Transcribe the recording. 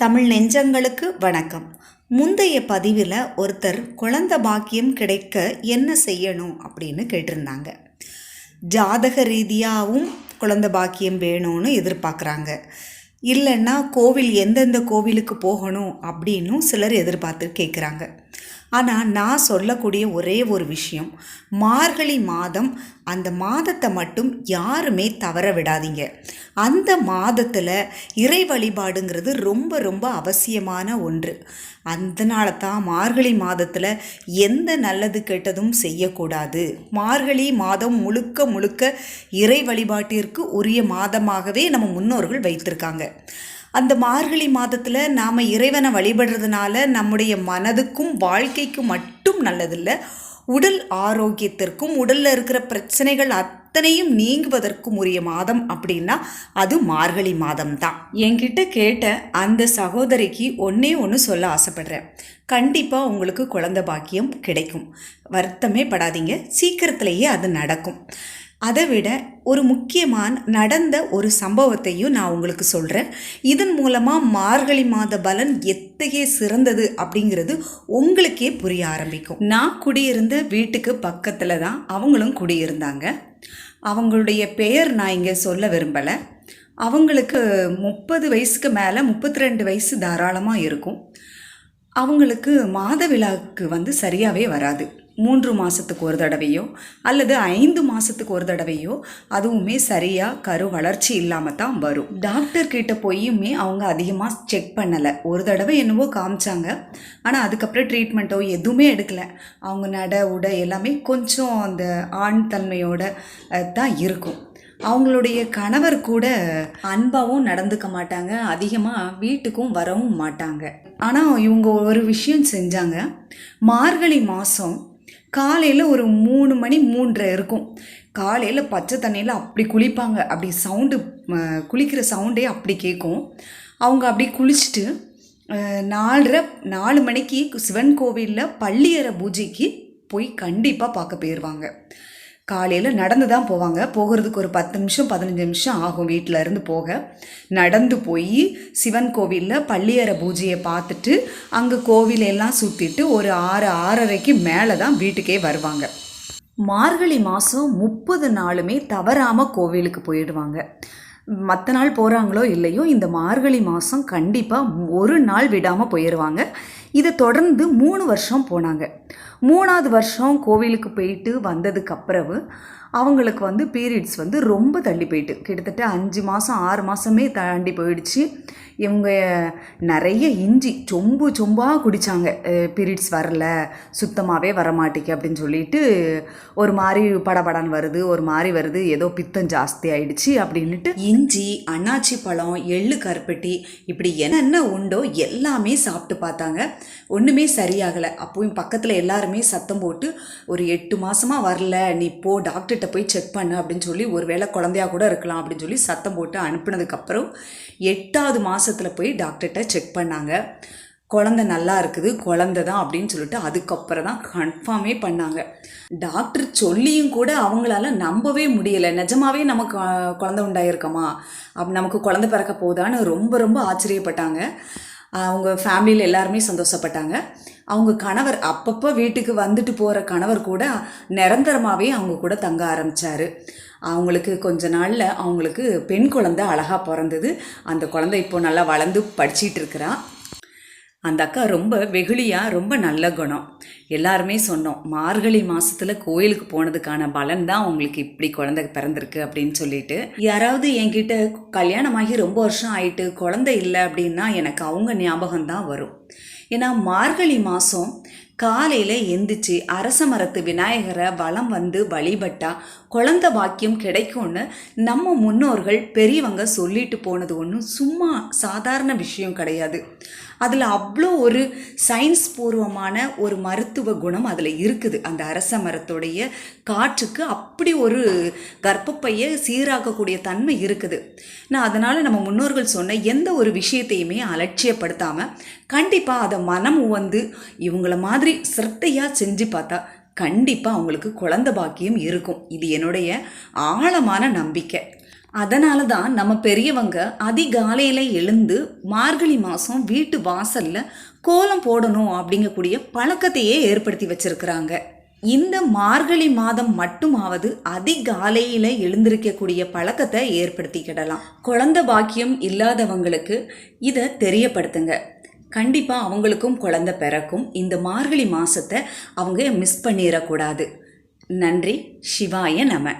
தமிழ் நெஞ்சங்களுக்கு வணக்கம். முந்தைய பதிவில் ஒருத்தர் குழந்த பாக்கியம் கிடைக்க என்ன செய்யணும் அப்படின்னு கேட்டிருந்தாங்க. ஜாதக ரீதியாகவும் குழந்த பாக்கியம் வேணும்னு எதிர்பார்க்குறாங்க. இல்லைன்னா கோவில் எந்தெந்த கோவிலுக்கு போகணும் அப்படின்னும் சிலர் எதிர்பார்த்து கேட்குறாங்க. ஆனால் நான் சொல்லக்கூடிய ஒரே ஒரு விஷயம் மார்கழி மாதம் அந்த மாதத்தை மட்டும் யாருமே தவற விடாதீங்க. அந்த மாதத்தில் இறை வழிபாடுங்கிறது ரொம்ப ரொம்ப அவசியமான ஒன்று. அதனால தான் மார்கழி மாதத்தில் எந்த நல்லது கெட்டதும் செய்யக்கூடாது. மார்கழி மாதம் முழுக்க முழுக்க இறை வழிபாட்டிற்கு உரிய மாதமாகவே நம்ம முன்னோர்கள் வைத்திருக்காங்க. அந்த மார்கழி மாதத்தில் நாம் இறைவனை வழிபடுறதுனால நம்முடைய மனதுக்கும் வாழ்க்கைக்கும் மட்டும் நல்லதில்லை உடல் ஆரோக்கியத்திற்கும் உடலில் இருக்கிற பிரச்சனைகள் அத்தனையும் நீங்குவதற்கும் உரிய மாதம் அப்படின்னா அது மார்கழி மாதம் தான் என்கிட்ட கேட்ட அந்த சகோதரிக்கு ஒன்றே ஒன்று சொல்ல ஆசைப்படுறேன். கண்டிப்பாக உங்களுக்கு குழந்த பாக்கியம் கிடைக்கும். வருத்தமே படாதீங்க. சீக்கிரத்திலேயே அது நடக்கும். அதை விட ஒரு முக்கியமான நடந்த ஒரு சம்பவத்தையும் நான் உங்களுக்கு சொல்கிறேன் இதன் மூலமாக மார்கழி மாத பலன் எத்தகைய சிறந்தது அப்படிங்கிறது உங்களுக்கே புரிய ஆரம்பிக்கும். நான் குடியிருந்த வீட்டுக்கு பக்கத்தில் தான் அவங்களும் குடியிருந்தாங்க. அவங்களுடைய பெயர் நான் இங்கே சொல்ல விரும்பலை. அவங்களுக்கு முப்பது வயசுக்கு மேலே முப்பத்தி ரெண்டு வயசு தாராளமாக இருக்கும். அவங்களுக்கு மாத விழாவுக்கு வந்து சரியாகவே வராது. மூன்று மாதத்துக்கு ஒரு தடவையோ அல்லது ஐந்து மாதத்துக்கு ஒரு தடவையோ அதுவுமே சரியாக கரு வளர்ச்சி இல்லாமல் தான் வரும். டாக்டர் கிட்ட போயுமே அவங்க அதிகமாக செக் பண்ணலை. ஒரு தடவை என்னவோ காமிச்சாங்க. ஆனால் அதுக்கப்புறம் ட்ரீட்மெண்ட்டோ எதுவுமே எடுக்கலை. அவங்க நட உடை எல்லாமே கொஞ்சம் அந்த ஆண் தன்மையோட தான் இருக்கும். அவங்களுடைய கணவர் கூட அன்பாகவும் நடந்துக்க மாட்டாங்க. அதிகமாக வீட்டுக்கும் வரவும் மாட்டாங்க. ஆனால் இவங்க ஒரு விஷயம் செஞ்சாங்க. மார்கழி மாதம் காலையில் ஒரு மூணு மணி மூன்றரை இருக்கும். காலையில் பச்சை தண்ணியில் அப்படி குளிப்பாங்க. அப்படி சவுண்டு குளிக்கிற சவுண்டே அப்படி கேட்கும் அவங்க அப்படி குளிச்சுட்டு நாலரை நாலு மணிக்கு சிவன் கோவிலில் பள்ளியற பூஜைக்கு போய் கண்டிப்பாக பார்க்க போயிடுவாங்க காலையில் நடந்து தான் போவாங்க. போகிறதுக்கு ஒரு பத்து நிமிஷம் பதினஞ்சு நிமிஷம் ஆகும் வீட்டில் இருந்து போக. நடந்து போய் சிவன் கோவிலில் பள்ளியற பூஜையை பார்த்துட்டு அங்கே கோவிலெல்லாம் சுற்றிட்டு ஒரு ஆறு ஆறரைக்கு மேலே தான் வீட்டுக்கே வருவாங்க. மார்கழி மாதம் முப்பது நாளுமே தவறாமல் கோவிலுக்கு போயிடுவாங்க. மற்ற நாள் போகிறாங்களோ இல்லையோ இந்த மார்கழி மாதம் கண்டிப்பாக ஒரு நாள் விடாமல் போயிடுவாங்க இதை தொடர்ந்து மூணு வருஷம் போனாங்க. மூணாவது வருஷம் கோவிலுக்கு போயிட்டு வந்ததுக்கு அப்புறவு அவங்களுக்கு வந்து பீரியட்ஸ் வந்து ரொம்ப தள்ளி போயிட்டு. கிட்டத்தட்ட அஞ்சு மாதம் ஆறு மாதமே தாண்டி போயிடுச்சு. இவங்க நிறைய இஞ்சி சொம்பு சொம்பாக குடித்தாங்க பீரியட்ஸ் வரல சுத்தமாகவே வரமாட்டேங்க அப்படின்னு சொல்லிட்டு ஒரு மாதிரி படபடன்னு வருது ஒரு மாதிரி வருது ஏதோ பித்தம் ஜாஸ்தி ஆயிடுச்சு அப்படின்னுட்டு இஞ்சி அன்னாச்சி பழம் எள்ளு கருப்பட்டி இப்படி என்னென்ன உண்டோ எல்லாமே சாப்பிட்டு பார்த்தாங்க. ஒன்றுமே சரியாகலை. அப்போயும் பக்கத்தில் எல்லாருமே சத்தம் போட்டு ஒரு எட்டு மாதமாக வரல நீ போ டாக்டர்கிட்ட போய் செக் பண்ணு அப்படின்னு சொல்லி ஒருவேளை குழந்தையா கூட இருக்கலாம் அப்படின்னு சொல்லி சத்தம் போட்டு அனுப்புனதுக்கப்புறம் எட்டாவது மாதத்தில் போய் டாக்டர்கிட்ட செக் பண்ணாங்க. குழந்தை நல்லா இருக்குது குழந்த தான் அப்படின்னு சொல்லிட்டு அதுக்கப்புறம் தான் கன்ஃபார்மே பண்ணாங்க. டாக்டர் சொல்லியும் கூட அவங்களால நம்பவே முடியலை. நிஜமாவே நமக்கு அஹ், குழந்தை உண்டாயிருக்கமா? அப் நமக்கு குழந்தை பிறக்க போதான்னு ரொம்ப ரொம்ப ஆச்சரியப்பட்டாங்க. அவங்க ஃபேமிலியில் எல்லாருமே சந்தோஷப்பட்டாங்க. அவங்க கணவர் அப்பப்போ வீட்டுக்கு வந்துட்டு போகிற கணவர் கூட நிரந்தரமாகவே அவங்க கூட தங்க ஆரம்பித்தார் அவங்களுக்கு கொஞ்ச நாளில் அவங்களுக்கு பெண் குழந்தை அழகாக பிறந்தது. அந்த குழந்தை இப்போ நல்லா வளர்ந்து படிச்சிட்டு இருக்கிறா. அந்த அக்கா ரொம்ப வெகுளியாக ரொம்ப நல்ல குணம். எல்லாருமே சொன்னோம் மார்கழி மாசத்துல கோயிலுக்கு போனதுக்கான பலன் தான் உங்களுக்கு இப்படி குழந்தை பிறந்திருக்கு அப்படின்னு சொல்லிட்டு. யாராவது என்கிட்ட கல்யாணமாகி ரொம்ப வருஷம் ஆயிட்டு குழந்தை இல்லை அப்படின்னா எனக்கு அவங்க ஞாபகம் தான் வரும். ஏன்னா மார்கழி மாதம் காலையில் எந்திரிச்சு அரச மரத்து விநாயகரை வலம் வந்து வழிபட்டா குழந்த பாக்கியம் கிடைக்கும்னு நம்ம முன்னோர்கள் பெரியவங்க சொல்லிட்டு போனது ஒன்றும் சும்மா சாதாரண விஷயம் கிடையாது. அதில் அவ்வளோ ஒரு சயின்ஸ் பூர்வமான ஒரு மருத்துவ குணம் அதில் இருக்குது. அந்த அரச மரத்துடைய காற்றுக்கு அப்படி ஒரு கர்ப்பப்பையை சீராக்கக்கூடிய தன்மை இருக்குது. நான் அதனால் நம்ம முன்னோர்கள் சொன்ன எந்த ஒரு விஷயத்தையுமே அலட்சியப்படுத்தாமல் கண்டிப்பாக அதை மனம் உவந்து இவங்கள மாதிரி சிரத்தையாக செஞ்சு பார்த்தா கண்டிப்பாக அவங்களுக்கு குழந்த பாக்கியம் இருக்கும். இது என்னுடைய ஆழமான நம்பிக்கை. அதனால தான் நம்ம பெரியவங்க அதிகாலையில் எழுந்து மார்கழி மாதம் வீட்டு வாசலில் கோலம் போடணும் அப்படிங்கக்கூடிய பழக்கத்தையே ஏற்படுத்தி வச்சிருக்கிறாங்க. இந்த மார்கழி மாதம் மட்டுமாவது அதிகாலையில் எழுந்திருக்கக்கூடிய பழக்கத்தை ஏற்படுத்திக்கிடலாம். குழந்த பாக்கியம் இல்லாதவங்களுக்கு இதை தெரியப்படுத்துங்க. கண்டிப்பாக அவங்களுக்கும் குழந்தை பிறக்கும். இந்த மார்கழி மாதத்தை அவங்க மிஸ் பண்ணிடக்கூடாது. நன்றி. சிவாய நம.